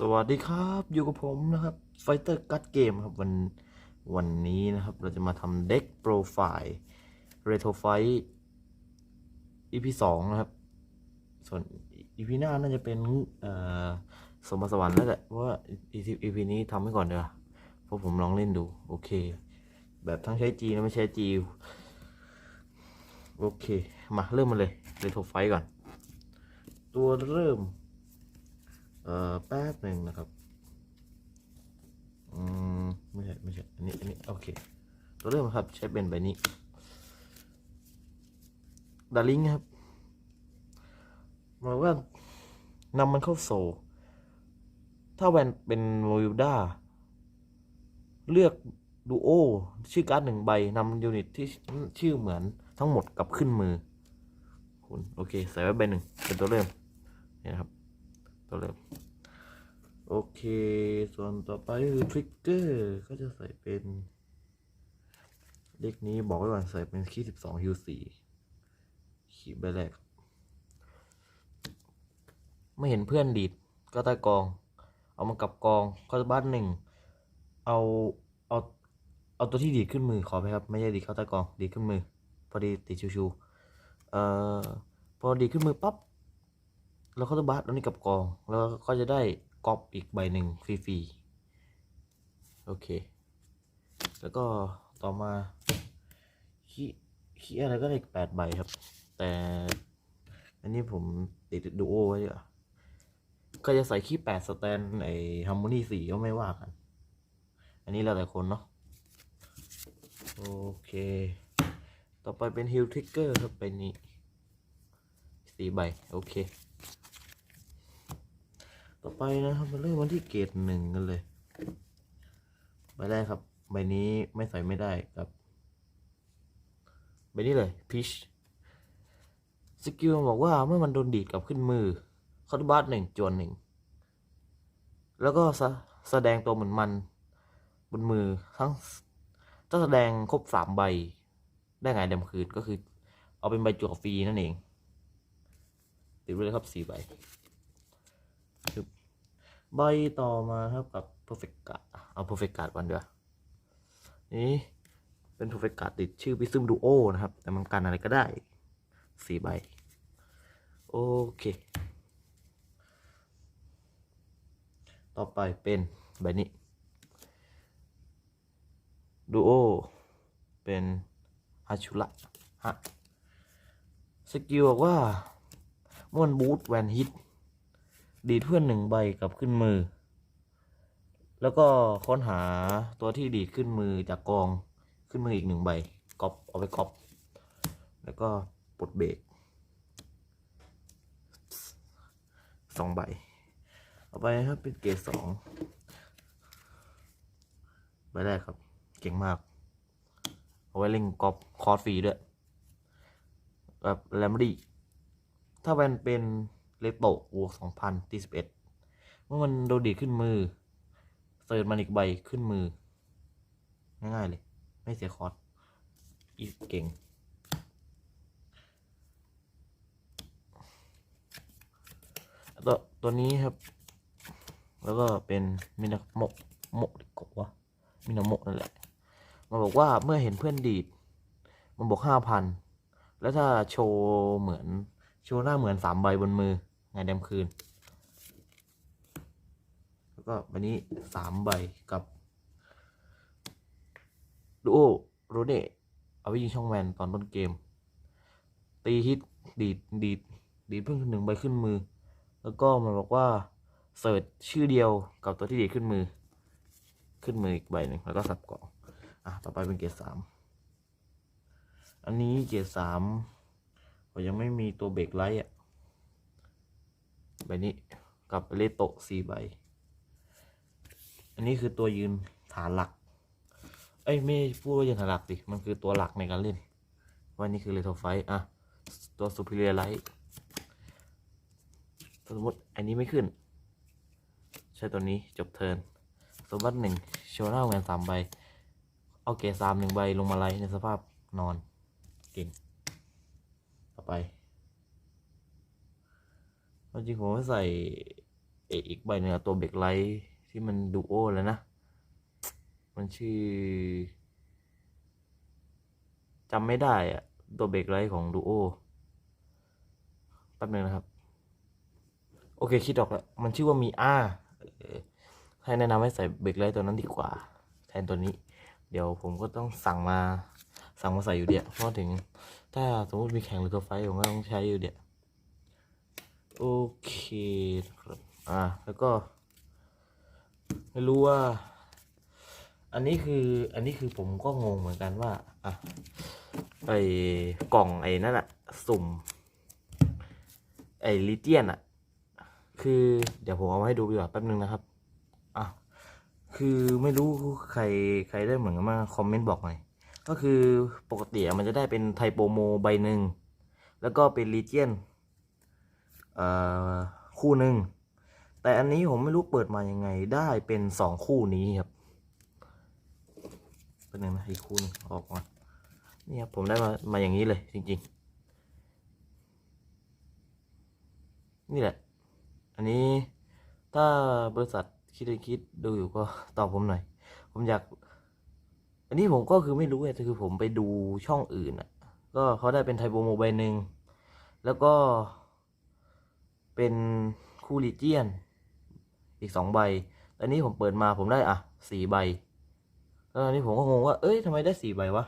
สวัสดีครับอยู่กับผมนะครับไฟเตอร์กัดเกมครับวันวันนี้นะครับเราจะมาทำเด็กโปรไฟล์เรโทไฟ EP สองนะครับ ส่วน EP หน้าน่าจะเป็นสมบัติสวรรค์แล้วแหละเพราะว่า EP นี้ทำไว้ก่อนเดี๋ยวเพราะผมลองเล่นดู โอเค แบบทั้งใช้ G และไม่ใช้ G โอเค มาเริ่มมาเลยเรโทไฟก่อน ตัวเริ่ม เอ่อแป๊บหนึ่งนะครับอืมไม่ใช่ไม่ใช่อันนี้อันนี้โอเค ตัวเริ่มครับใช้เป็นใบนี้ดาริงครับหมายว่านำมันเข้าโซ ถ้าแวนเป็นโมวิลดาเลือกดูโอชื่อการ์ดหนึ่งใบนำยูนิตที่ชื่อเหมือนทั้งหมดกลับขึ้นมือ คุณ โอเค ใส่ไว้ใบหนึ่งเป็นตัวเริ่มนี่นะครับ ตัวเริ่มโอเค ส่วนต่อไปคือทริกเกอร์ก็จะใส่เป็น เลขนี้บอกไว้ก่อนใส่เป็นคีย์สิบสองฮิวสี่ขีดใบแรก ไม่เห็นเพื่อนดีดก็ใต้กอง เอามากลับกองก็บ้านหนึ่ง เอาเอาเอาตัวที่ดีดขึ้นมือขอไปครับ ไม่ใช่ดีดเข้าใต้กองดีดขึ้นมือ พอดีติดชูๆเอ่อพอดีดขึ้นมือปั๊บ แล้วเขาจะบัสแล้วนี่กับกอง แล้วก็จะได้กอบอีกใบหนึ่งฟรีๆ โอเค แล้วก็ต่อมาคีคีอะไรก็ได้อีกแปดใบครับ แต่อันนี้ผมติดดูโอไว้เยอะก็จะใส่คีแปดสแตนไอฮาร์โมนีสี่ก็ไม่ว่ากัน อันนี้แล้วแต่คนเนาะ โอเค ต่อไปเป็นฮิลทริกเกอร์ครับเป็นนี้สี่ใบ โอเค ต่อไปนะครับมาเริ่มวันที่เกรดหนึ่งกันเลยใบแรกครับ ใบนี้ไม่ใส่ไม่ได้กับใบนี้เลยพิชสกิลบอกว่าเมื่อมันโดนดีดกลับขึ้นมือคาร์บัสหนึ่งจวนหนึ่งแล้วก็แสแสดงตัวเหมือนมัน บนมือทั้งถ้าแสดงครบสามใบ ได้ไงเดมคืนก็คือ เอาเป็นใบจวกฟรีนั่นเอง ติดไว้เลยครับสี่ใบ ใบต่อมาครับกับ perfect card เอา perfect card ก่อนเดี๋ยวนี่เป็น perfect card ติดชื่อ Prism Duo นะครับ แต่มันกันอะไรก็ได้สี่ใบ โอเค ต่อไปเป็นใบนี้ Duo เป็นฮาชุระฮะสกิลบอกว่าม่วนบูทแวนฮิต ดีดเพื่อนหนึ่งใบกับขึ้นมือ แล้วก็ค้นหาตัวที่ดีดขึ้นมือจากกองขึ้นมืออีกหนึ่งใบก๊อปเอาไปก๊อปแล้วก็ปลดเบรกสองใบ เอาไปครับเป็นเกรดสองใบแรกครับ เก่งมาก เอาไว้เล่นก๊อปคอร์สฟรีด้วยแบบแรมดี้ถ้าแวนเป็น เลโตะบวกสองพันตีสิบเอ็ดเมื่อมันโดนดีขึ้นมือเสิร์ชมันอีกใบขึ้นมือ ง่ายๆเลย ไม่เสียคอร์สอีกเก่ง ตัวตัวนี้ครับ แล้วก็เป็นมินาโมะโมะดิโกวะมินาโมะนั่นแหละ มันบอกว่าเมื่อเห็นเพื่อนดีด มันบอกห้าพัน แล้วถ้าโชว์เหมือน โชว์หน้าเหมือนสามใบบนมือ ไงเดมคืน แล้วก็วันนี้สามใบกับดูโอโรเน่เอาไปยิงช่องแมนตอนต้นเกม ตีฮิตดีดดีดดีดเพิ่งหนึ่งใบขึ้นมือ แล้วก็มันบอกว่าเสิร์ชชื่อเดียวกับตัวที่ดีดขึ้นมือ ขึ้นมืออีกใบหนึ่งแล้วก็สับกล่องอะต่อไปเป็นเกรดสามอันนี้เกรดสามผมยังไม่มีตัวเบรกไลท์อะ ใบนี้กับเลโตะสี่ใบ อันนี้คือตัวยืนฐานหลัก เอ้ยไม่พูดว่ายืนฐานหลักดิมันคือตัวหลักในการเล่นว่านี่คือเลโทไฟอะตัวซูเปอร์เรียไลท์สมมติอันนี้ไม่ขึ้น ใช้ตัวนี้จบเทิร์นสมบัติหนึ่งโชว์หน้าเงินสามใบ เอาเกสามหนึ่งใบลงมาไลท์ในสภาพนอน เก่ง ต่อไป จริงผมไม่ใส่เอออีกใบหนึ่งตัวเบรกไลท์ที่มันดูโอแล้วนะ มันชื่อจำไม่ได้อะตัวเบรกไลท์ของดูโอแป๊บหนึงนะครับ โอเคคิดออกแล้วมันชื่อว่ามีอาให้แนะนำให้ใส่เบรกไลท์ตัวนั้นดีกว่า แทนตัวนี้ เดี๋ยวผมก็ต้องสั่งมาสั่งมาใส่อยู่เดียวเพราะถึง ถ้าสมมติมีแข่งหรือตัวไฟผมก็ต้องใช้อยู่เดียว โอเคครับ อ่า แล้วก็ ไม่รู้ว่า อันนี้คือ อันนี้คือผมก็งงเหมือนกันว่า อะ ไอ้กล่องไอ้นั่นอะสุ่ม ไอ้ลิเจียนอะคือเดี๋ยวผมเอามาให้ดูดีกว่าแป๊บนึงนะครับ อะ คือไม่รู้ใครใครได้เหมือนกันมาคอมเมนต์บอกหน่อย ก็คือปกติมันจะได้เป็นไทโปโมใบหนึ่ง แล้วก็เป็นลีเจียน คู่หนึ่งแต่อันนี้ผมไม่รู้เปิดมายังไงได้เป็นสองคู่นี้ครับเป็นหนึ่งนะอีกคู่นึงออกมานี่ครับผมได้มามาอย่างนี้เลยจริง ๆ นี่แหละ อันนี้ถ้าบริษัทคิดคิดดูอยู่ก็ตอบผมหน่อย ผมอยาก อันนี้ผมก็คือไม่รู้ไงแต่คือผมไปดูช่องอื่นอะ ก็เขาได้เป็นไทโปโมใบหนึ่งแล้วก็ เป็นคู่ลิเจียน อีกสองใบแต่อันนี้ผมเปิดมาผมได้อะสี่ใบแล้วอันนี้ผมก็งงว่า เอ้ยทำไมได้สี่ใบวะ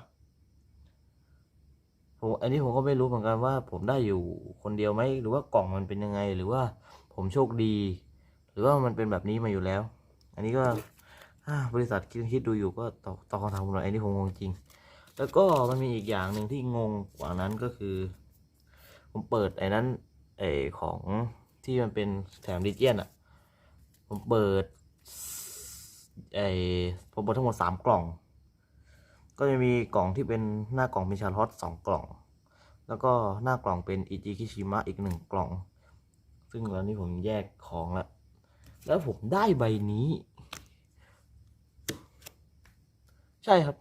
ผมอันนี้ผมก็ไม่รู้เหมือนกันว่า ผมได้อยู่คนเดียวไหมหรือว่ากล่องมันเป็นยังไง หรือว่าผมโชคดี หรือว่ามันเป็นแบบนี้มาอยู่แล้ว อันนี้ก็บริษัทคิดคิดดูอยู่ก็ตอบตอบคำถามผมหน่อยอันนี้ผมงงจริง แล้วก็มันมีอีกอย่างหนึ่งที่งงกว่านั้นก็คือ ผมเปิดไอ้นั้น ไอ้ของที่มันเป็นแถมดิเจียนอะ ผมเปิดไอ้ผมเปิดทั้งหมดสามกล่อง ก็จะมีกล่องที่เป็นหน้ากล่องเป็นชาร์ลอตสองกล่อง แล้วก็หน้ากล่องเป็นอิจิคิชิมะอีกหนึ่งกล่อง ซึ่งตอนนี้ผมแยกของล้วแล้วผมได้ใบนี้ ใช่ครับ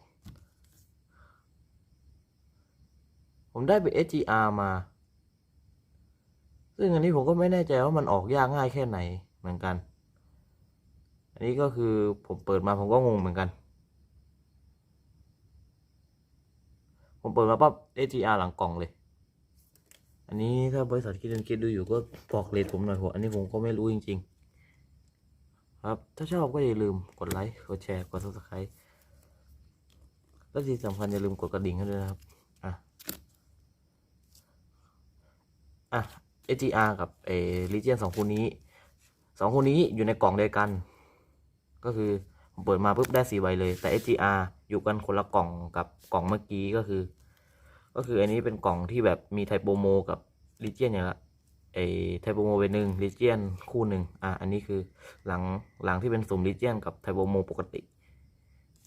ผมได้ไป SGR มา ซึ่งอันนี้ผมก็ไม่แน่ใจว่ามันออกยากง่ายแค่ไหนเหมือนกัน อันนี้ก็คือผมเปิดมาผมก็งงเหมือนกัน ผมเปิดมาปั๊บ SGR หลังกล่องเลย อันนี้ถ้าบริษัทคิดเงินคิดดูอยู่ก็บอกเลทผมหน่อยหัวอันนี้ผมก็ไม่รู้จริง ๆ ครับ ถ้าชอบก็อย่าลืมกดไลค์ กดแชร์ กด subscribe และที่สำคัญอย่าลืมกดกระดิ่งให้ด้วยนะครับ อะ อะ SGR กับเอลิเจียนสองคู่นี้สองคู่นี้อยู่ในกล่องเดียวกัน ก็คือผมเปิดมาปุ๊บได้สี่ใบเลย แต่ SGR อยู่กันคนละกล่องกับกล่องเมื่อกี้ก็คือ ก็คืออันนี้เป็นกล่องที่แบบมีไทโปโมกับลิเจียนอย่างละไอไทโปโมเป็นหนึ่งลิเจียนคู่หนึ่งอะอันนี้คือหลังหลังที่เป็นสุ่มลิเจียนกับไทโปโมปกติ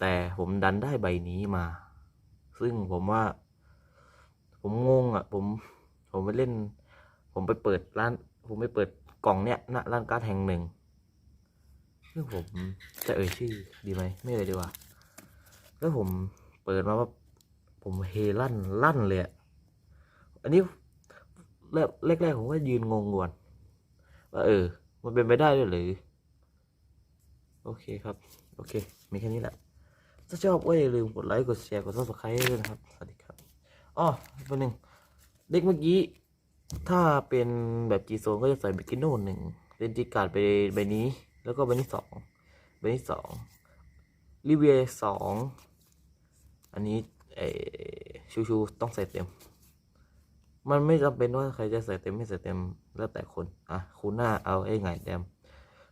แต่ผมดันได้ใบนี้มา ซึ่งผมว่า ผมงงอะ ผมผมไปเล่น ผมไปเปิดร้าน ผมไปเปิดกล่องเนี้ยณร้านการ์ดแห่งหนึ่งซึ่งผมจะเอ่ยชื่อดีไหมไม่เอ่ยดีกว่า แล้วผมเปิดมาว่าผมเฮลั่นลั่นเลยอะอันนี้แรกแรกๆผมก็ยืนงงงวนว่าเออ มันเป็นไปได้ด้วยหรือ โอเคครับ โอเค มีแค่นี้แหละ ถ้าชอบก็อย่าลืมกดไลค์ กดแชร์ กด subscribe ด้วยนะครับ สวัสดีครับ อ๋ออีกคนหนึ่งเด็กเมื่อกี้ ถ้าเป็นแบบจีโซนก็จะใส่บิกิโน่หนึ่งเรนจิการ์ดไปใบนี้ แล้วก็ใบนี้สองใบนี้สองลิเวียสองอันนี้เอชูชูต้องใส่เต็ม มันไม่จำเป็นว่าใครจะใส่เต็มไม่ใส่เต็มแล้วแต่คนอะคูหน้าเอาไอ้ไงเต็ม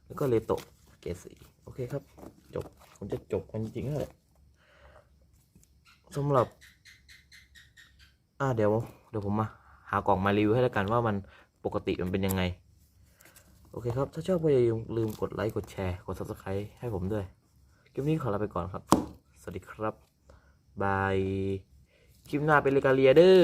แล้วก็เลโตะเกสีโอเคครับ จบผมจะจบกันจริงๆแล้วแหละสำหรับ อ่าเดี๋ยว เดี๋ยวผมมา หากล่องมารีวิวให้แล้วกันว่ามันปกติมันเป็นยังไง โอเคครับ ถ้าชอบก็อย่าลืมกดไลค์ กดแชร์ กด subscribe ให้ผมด้วย คลิปนี้ขอลาไปก่อนครับ สวัสดีครับ บาย คลิปหน้าเป็นเลกาเลียเด้อ